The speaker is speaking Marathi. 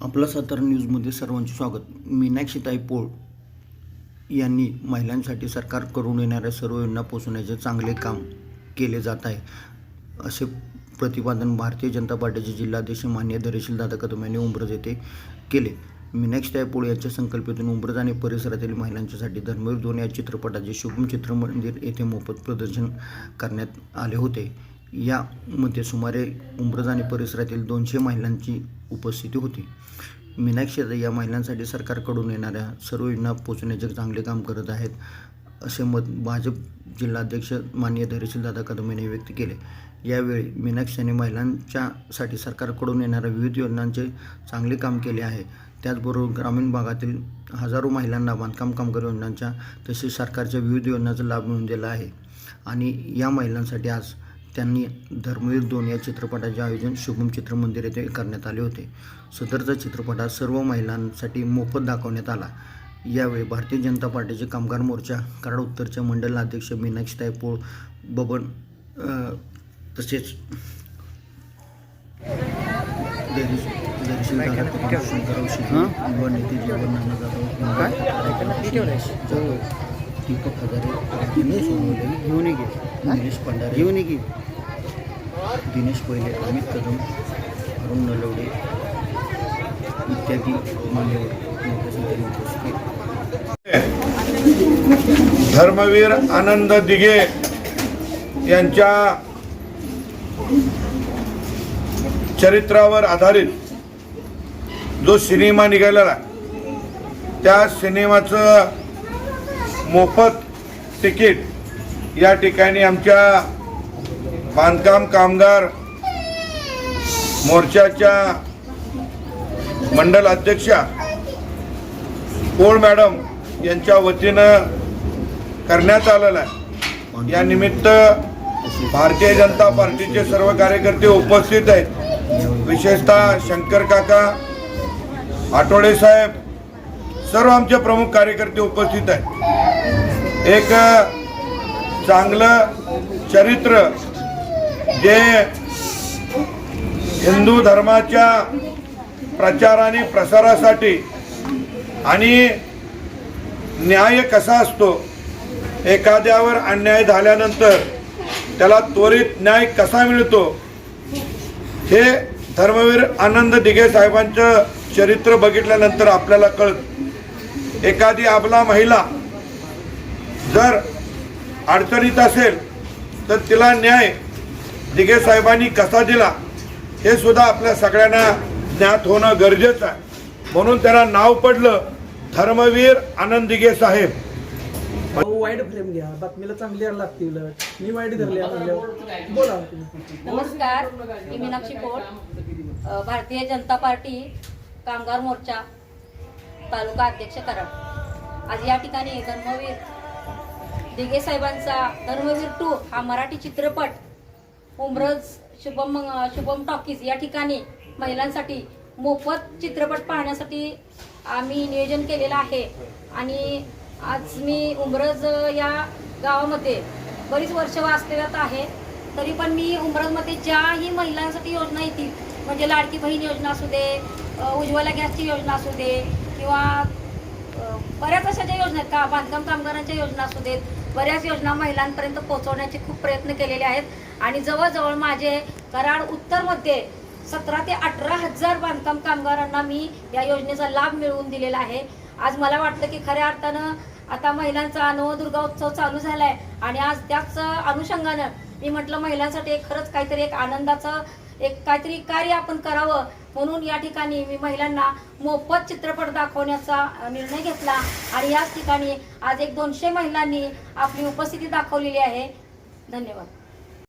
आपला सातारा न्यूजमध्ये सर्वांचे स्वागत. मीनाक्षी ताई पोळ यांनी महिलांसाठी सरकार करून येणाऱ्या सर्व योजना पोचवण्याचे चांगले काम केले जात आहे. असे प्रतिपादन भारतीय जनता पार्टीचे जिल्हाध्यक्ष मान्य धैर्यशील दादा कदम यांनी उंब्रज येथे केले. मीनाक्षी ताई पोळ यांच्या संकल्पेतून उंब्रज आणि परिसरातील महिलांच्यासाठी धर्मवीर दोन या चित्रपटाचे शुभम चित्रमंदिर येथे मोफत प्रदर्शन करण्यात आले होते. यामध्ये सुमारे उंब्रज आणि परिसरातील दोनशे महिलांची उपस्थिती होती. मीनाक्षी या महिलांसाठी सरकारकडून येणाऱ्या सर्व योजना पोचवण्याचे चांगले काम करत आहेत असे मत भाजप जिल्हाध्यक्ष मान्य धैर्यशील दादा कदम यांनी व्यक्त केले. यावेळी मीनाक्षी यांनी महिलांच्यासाठी सरकारकडून येणाऱ्या विविध योजनांचे चांगले काम केले आहे. त्याचबरोबर ग्रामीण भागातील हजारो महिलांना बांधकाम कामगार योजनांच्या तसेच सरकारच्या विविध योजनांचा लाभ मिळून दिला आहे. आणि या महिलांसाठी आज त्यांनी धर्मवीर दोन या चित्रपटाचे आयोजन शुभम चित्रमंदिर येथे करण्यात आले होते. सदरचा चित्रपट सर्व महिलांसाठी मोफत दाखवण्यात आला. यावेळी भारतीय जनता पार्टीचे कामगार मोर्चा कराड उत्तरचे मंडल अध्यक्ष मीनाक्षी तायपोळ बबन तसेच शंकरराव शिंदे, युवा नेते जीवन नाना जाधव दीपक हजारे दिनेश ओंबळे, घेऊन घे निलेश पंढारे घेऊन घे दिनेश पहिले अमित कदम अरुण नलवडे इत्यादी मान्यवर मोठ्या संख्येने उपस्थित. धर्मवीर आनंद दिघे यांच्या चरित्रावर आधारित जो सिनेमा निघालेला त्या सिनेमाचं मोफत तिकीट या ठिकाणी आमच्या बांधकाम कामगार मोर्चाच्या मंडल अध्यक्षा पोळ मॅडम यांच्या वतीनं करण्यात आलेलं आहे. या निमित्त भारतीय जनता पार्टीचे सर्व कार्यकर्ते उपस्थित आहेत. विशेषतः शंकर काका आठवडे साहेब सर्व आमचे प्रमुख कार्यकर्ते उपस्थित आहेत. एक चांगलं चरित्र जे हिंदू धर्माच्या प्रचार आणि प्रसारासाठी आणि न्याय कसा असतो एखाद्यावर अन्याय झाल्यानंतर त्याला त्वरित न्याय कसा मिळतो हे धर्मवीर आनंद दिघे साहेबांचं चरित्र बघितल्यानंतर आपल्याला कळत. एखादी आपला महिला जर अडचणीत असेल तर तिला न्याय दिघे साहेबांनी कसा दिला हे सुद्धा आपल्या सगळ्यांना ज्ञात होणं गरजेचं आहे. म्हणून त्यांना नाव पडलं धर्मवीर आनंद दिघे साहेब. वाईट फ्रेम घ्या बातमीला चांगली यायला लागते उलट मी वाईट धरले बोला. नमस्कार मी मीनाक्षी पोट अ, भारतीय जनता पार्टी कामगार मोर्चा तालुका अध्यक्ष कराड आज या ठिकाणी धर्मवीर दिघे साहेबांचा धर्मवीर टू हा मराठी चित्रपट. उमरज शुभम शुभम टॉकीज या ठिकाणी महिलांसाठी मोफत चित्रपट पाहण्यासाठी आम्ही नियोजन केलेलं आहे. आणि आज मी उमरज या गावामध्ये बरीच वर्ष वाचलेल्यात आहे. तरी पण मी उमरजमध्ये ज्याही महिलांसाठी योजना येतील म्हणजे लाडकी बहीण योजना असू दे उज्ज्वला गॅसची योजना असू दे किंवा बऱ्याच अशा ज्या योजना आहेत का बांधकाम कामगारांच्या योजना असू देत बऱ्याच योजना महिलांपर्यंत पोहोचवण्याचे खूप प्रयत्न केलेले आहेत. आणि जवळजवळ माझे कराड उत्तरमध्ये सतरा ते अठरा हजार बांधकाम कामगारांना मी या योजनेचा लाभ मिळवून दिलेला आहे. आज मला वाटतं की खऱ्या अर्थानं आता महिलांचा नवदुर्गा उत्सव चालू झालाय. आणि आज त्याच अनुषंगानं मी म्हटलं महिलांसाठी एक खरंच काहीतरी एक आनंदाचं एक काहीतरी कार्य आपण करावं. म्हणून या ठिकाणी मी महिलांना मोफत चित्रपट दाखवण्याचा निर्णय घेतला. आणि याच ठिकाणी आज एक दोनशे महिलांनी आपली उपस्थिती दाखवलेली आहे. धन्यवाद.